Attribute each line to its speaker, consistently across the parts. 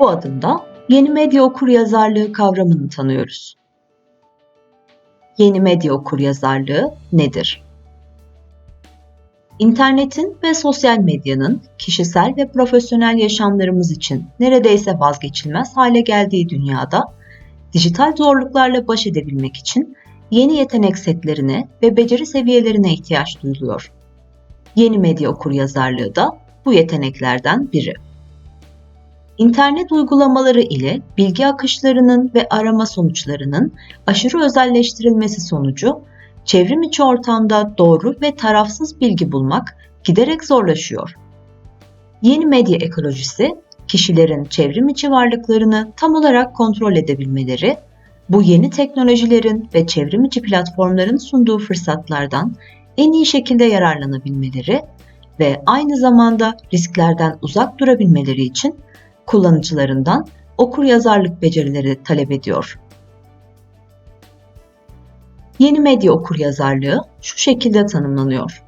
Speaker 1: Bu adımda yeni medya okuryazarlığı kavramını tanıyoruz. Yeni medya okuryazarlığı nedir? İnternetin ve sosyal medyanın kişisel ve profesyonel yaşamlarımız için neredeyse vazgeçilmez hale geldiği dünyada dijital zorluklarla baş edebilmek için yeni yetenek setlerine ve beceri seviyelerine ihtiyaç duyuluyor. Yeni medya okuryazarlığı da bu yeteneklerden biri. İnternet uygulamaları ile bilgi akışlarının ve arama sonuçlarının aşırı özelleştirilmesi sonucu çevrim içi ortamda doğru ve tarafsız bilgi bulmak giderek zorlaşıyor. Yeni medya ekolojisi, kişilerin çevrim içi varlıklarını tam olarak kontrol edebilmeleri, bu yeni teknolojilerin ve çevrim içi platformların sunduğu fırsatlardan en iyi şekilde yararlanabilmeleri ve aynı zamanda risklerden uzak durabilmeleri için kullanıcılarından okur yazarlık becerileri talep ediyor. Yeni medya okuryazarlığı şu şekilde tanımlanıyor.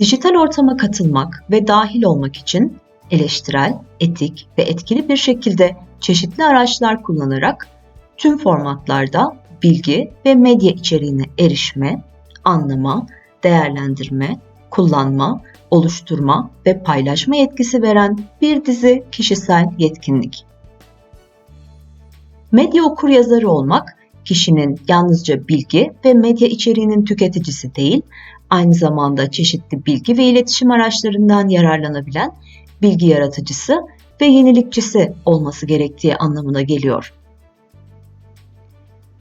Speaker 1: Dijital ortama katılmak ve dahil olmak için eleştirel, etik ve etkili bir şekilde çeşitli araçlar kullanarak tüm formatlarda bilgi ve medya içeriğine erişme, anlama, değerlendirme, kullanma, oluşturma ve paylaşma yetkisi veren bir dizi kişisel yetkinlik. Medya okuryazarı olmak kişinin yalnızca bilgi ve medya içeriğinin tüketicisi değil, aynı zamanda çeşitli bilgi ve iletişim araçlarından yararlanabilen bilgi yaratıcısı ve yenilikçisi olması gerektiği anlamına geliyor.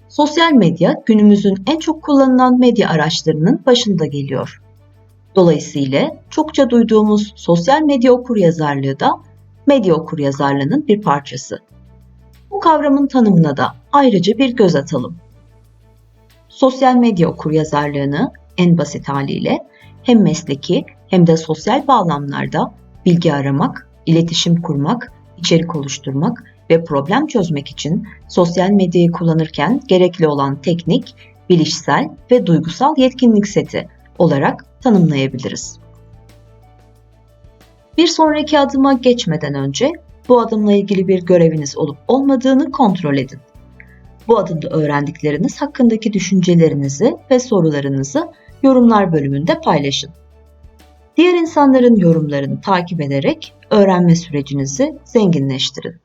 Speaker 1: Sosyal medya günümüzün en çok kullanılan medya araçlarının başında geliyor. Dolayısıyla çokça duyduğumuz sosyal medya okuryazarlığı da medya okuryazarlığının bir parçası. Bu kavramın tanımına da ayrıca bir göz atalım. Sosyal medya okuryazarlığını en basit haliyle hem mesleki hem de sosyal bağlamlarda bilgi aramak, iletişim kurmak, içerik oluşturmak ve problem çözmek için sosyal medyayı kullanırken gerekli olan teknik, bilişsel ve duygusal yetkinlik seti olarak tanımlayabiliriz. Bir sonraki adıma geçmeden önce bu adımla ilgili bir göreviniz olup olmadığını kontrol edin. Bu adımda öğrendikleriniz hakkındaki düşüncelerinizi ve sorularınızı yorumlar bölümünde paylaşın. Diğer insanların yorumlarını takip ederek öğrenme sürecinizi zenginleştirin.